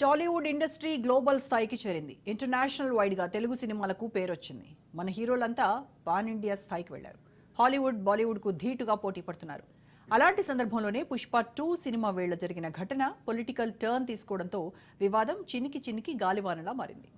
Tollywood industry global స్థాయికి చేరింది. International వైడ్గా తెలుగు సినిమాలకు పేరొచ్చింది. మన హీరోలంతా పాన్ ఇండియా స్థాయికి వెళ్ళారు. హాలీవుడ్ బాలీవుడ్కు ధీటుగా పోటీ పడుతున్నారు. అలాంటి సందర్భంలోనే పుష్ప టూ సినిమా వేళ జరిగిన ఘటన పొలిటికల్ టర్న్ తీసుకోవడంతో వివాదం చినికి చినికి గాలివానలా మారింది.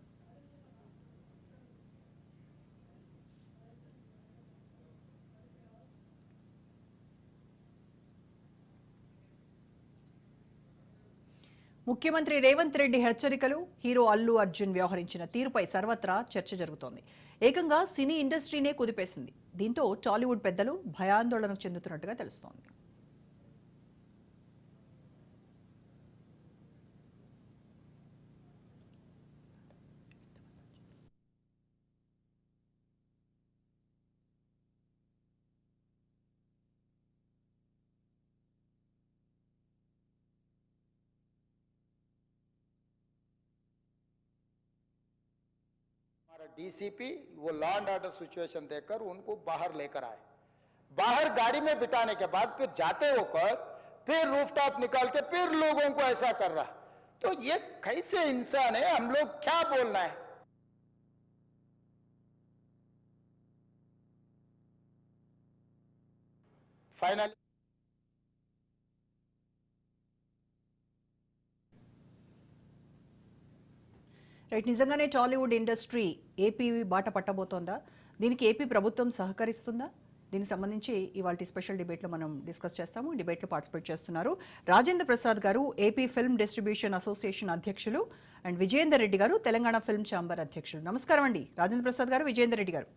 ముఖ్యమంత్రి రేవంత్ రెడ్డి హెచ్చరికలు హీరో అల్లు అర్జున్ వ్యవహరించిన తీరుపై సర్వత్రా చర్చ జరుగుతోంది. ఏకంగా సినీ ఇండస్ట్రీనే కుదిపేసింది. దీంతో టాలీవుడ్ పెద్దలు భయాందోళనకు చెందుతున్నట్టుగా తెలుస్తోంది. डीसीपी, वो लॉ एंड ऑर्डर सिचुएशन देखकर उनको बाहर लेकर आए। बाहर गाड़ी में बिठाने के बाद फिर जाते होकर फिर रूफटॉप निकाल के फिर लोगों को ऐसा कर रहा। तो ये कैसे इंसान है? हम लोग क्या बोलना है? फाइनली రైట్ నిజంగానే టాలీవుడ్ ఇండస్ట్రీ ఏపీ బాట పట్టబోతోందా? దీనికి ఏపీ ప్రభుత్వం సహకరిస్తుందా? దీనికి సంబంధించి ఇవాళ స్పెషల్ డిబేట్లో మనం డిస్కస్ చేస్తాము. డిబేట్లో పార్టిసిపేట్ చేస్తున్నారు Rajendra Prasad garu AP film distribution association అధ్యక్షులు అండ్ విజయేందర్ రెడ్డి గారు తెలంగాణ ఫిల్మ్ ఛాంబర్ అధ్యక్షులు. నమస్కారం అండి. రాజేంద్ర ప్రసాద్ గారు విజయేందర్ రెడ్డి గారు.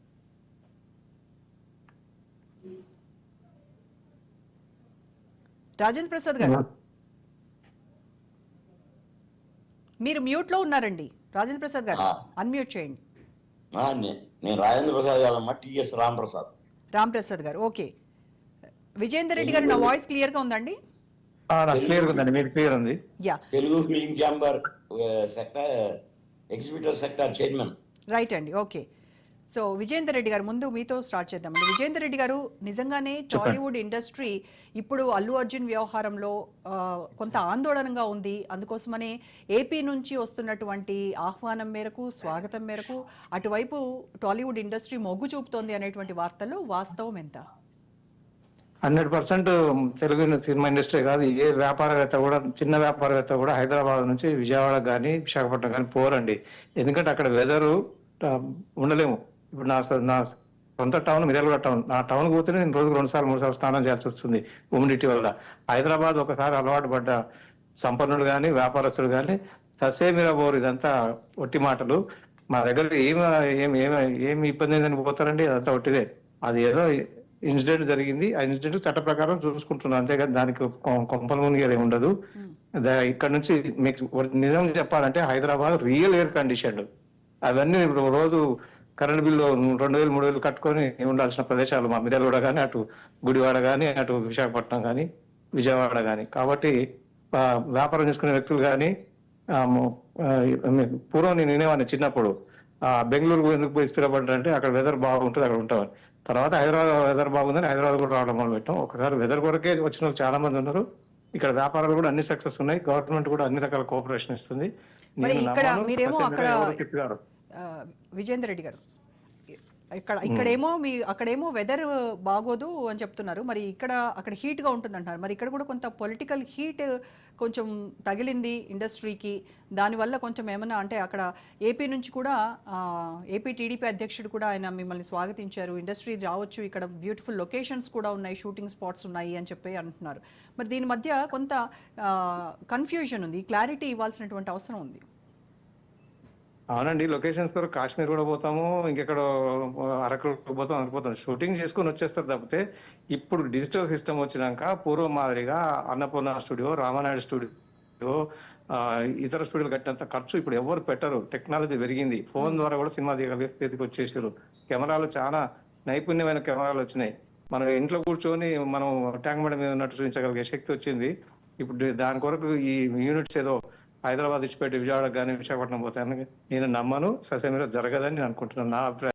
రాజేంద్ర ప్రసాద్ గారు. మీరు మ్యూట్లో ఉన్నారండి. రాజేంద్ర ప్రసాద్ గారు. అన్మ్యూట్ చేయండి. నేను రాజేంద్ర ప్రసాద్ కాదమ్మా టిఎస్ రామ్ ప్రసాద్. రామ్ ప్రసాద్ గారు ఓకే. విజయేందర్ రెడ్డి గారు నా వాయిస్ క్లియర్గా ఉందండి? క్లియర్ ఉందండి మీరు క్లియర్ ఉంది. Yeah. Telugu film chamber sector exhibitor sector chairman. Right అండి ఓకే. సో విజయేందర్ రెడ్డి గారు ముందు మీతో స్టార్ట్ చేద్దామండి విజయేందర్ రెడ్డి గారు నిజంగానే టాలీవుడ్ ఇండస్ట్రీ ఇప్పుడు అల్లు అర్జున్ వ్యవహారంలో కొంత ఆందోళనగా ఉంది. అందుకోసమనే ఏపీ నుంచి వస్తున్నటువంటి ఆహ్వానం మేరకు స్వాగతం మేరకు అటువైపు టాలీవుడ్ ఇండస్ట్రీ మొగ్గు చూపుతోంది అనేటువంటి వార్తల్లో వాస్తవం ఎంత? Hundred percent Telugu cinema industry కాదు ఏ వ్యాపారవేత్త కూడా చిన్న వ్యాపారవేత్త కూడా హైదరాబాద్ నుంచి విజయవాడ కానీ విశాఖపట్నం కానీ పోరండి. ఎందుకంటే అక్కడ వెదరు ఉండలేము. ఇప్పుడు నా నా సొంత టౌన్ మిర్యాలగూడ టౌన్. నా టౌన్ పోతేనే నేను రోజుకు రెండు సార్లు మూడు సార్లు స్నానం చేయాల్సి వస్తుంది హ్యూమిడిటీ వల్ల. హైదరాబాద్ ఒకసారి అలవాటు పడ్డ సంపన్నులు కానీ వ్యాపారస్తులు కానీ ససేమిరా బోరు ఇదంతా ఒట్టి మాటలు. మా దగ్గర ఏమి ఏమి ఏమి ఏమి ఇబ్బంది ఏందని పోతారండి అదంతా ఒట్టిదే. అది ఏదో ఇన్సిడెంట్ జరిగింది. ఆ ఇన్సిడెంట్ చట్ట ప్రకారం చూసుకుంటున్నాం. అంతేగాని దానికి కొంపల మునిగేది ఉండదు. ఇక్కడ నుంచి మీకు నిజం చెప్పాలంటే హైదరాబాద్ రియల్ ఎయిర్ కండిషన్ అవన్నీ ఇప్పుడు రోజు కరెంట్ బిల్లు రెండు వేలు మూడు వేలు కట్టుకొని ఉండాల్సిన ప్రదేశాలు మా మిర్యాలగూడ కానీ అటు గుడివాడ కానీ అటు విశాఖపట్నం కానీ విజయవాడ కానీ కాబట్టి వ్యాపారం చేసుకునే వ్యక్తులు కానీ పూర్వం నేను వినేవాడిని చిన్నప్పుడు. ఆ బెంగళూరు ఎందుకు పోయి స్థిరపడ్డారంటే అక్కడ వెదర్ బాగుంటుంది అక్కడ ఉంటామని తర్వాత హైదరాబాద్ వెదర్ బాగుందని హైదరాబాద్ కూడా రావడం మొదలు పెట్టాం. ఒకసారి వెదర్ కొరకే వచ్చిన వాళ్ళు చాలా మంది ఉన్నారు. ఇక్కడ వ్యాపారాలు కూడా అన్ని సక్సెస్ ఉన్నాయి. గవర్నమెంట్ కూడా అన్ని రకాల కోఆపరేషన్ ఇస్తుంది. నేను విజేందర్ రెడ్డి గారు. ఇక్కడ ఇక్కడేమో మీ అక్కడేమో వెదర్ బాగోదు అని చెప్తున్నారు. మరి ఇక్కడ అక్కడ హీట్గా ఉంటుందంటున్నారు. ఉంటుంది అంటున్నారు మరి ఇక్కడ కూడా కొంత పొలిటికల్ హీట్ కొంచెం తగిలింది ఇండస్ట్రీకి. దానివల్ల కొంచెం ఏమన్నా అంటే అక్కడ ఏపీ నుంచి కూడా ఏపీ టీడీపీ అధ్యక్షుడు కూడా ఆయన మిమ్మల్ని స్వాగతించారు. ఇండస్ట్రీ రావచ్చు ఇక్కడ బ్యూటిఫుల్ లొకేషన్స్ కూడా ఉన్నాయి షూటింగ్ స్పాట్స్ ఉన్నాయి అని చెప్పి అంటున్నారు. మరి దీని మధ్య కొంత కన్ఫ్యూజన్ ఉంది క్లారిటీ ఇవ్వాల్సినటువంటి అవసరం ఉంది. అవునండి లొకేషన్స్ కొరకు కాశ్మీర్ కూడా పోతాము ఇంకెక్కడ అరకు పోతాం అనుకుపోతాం షూటింగ్ చేసుకొని వచ్చేస్తారు తప్పితే ఇప్పుడు డిజిటల్ సిస్టమ్ వచ్చినాక పూర్వం మాదిరిగా అన్నపూర్ణ స్టూడియో రామానాయుడు స్టూడియో ఇతర స్టూడియోలు కట్టినంత ఖర్చు ఇప్పుడు ఎవరు పెట్టరు. టెక్నాలజీ పెరిగింది. ఫోన్ ద్వారా కూడా సినిమా దిగలిగే వచ్చేసారు. కెమెరాలు చాలా నైపుణ్యమైన కెమెరాలు వచ్చినాయి. మనం ఇంట్లో కూర్చొని మనం ట్యాంక్ మీద ఉన్నట్టు చూపించగలిగే శక్తి వచ్చింది. ఇప్పుడు దాని కొరకు ఈ యూనిట్స్ ఏదో హైదరాబాద్ ఇచ్చిపెట్టి విజయవాడ కానీ విశాఖపట్నం పోతాయని నేను నమ్మను ససేమిరా జరగదని నేను అనుకుంటున్నాను. నా అభిప్రాయం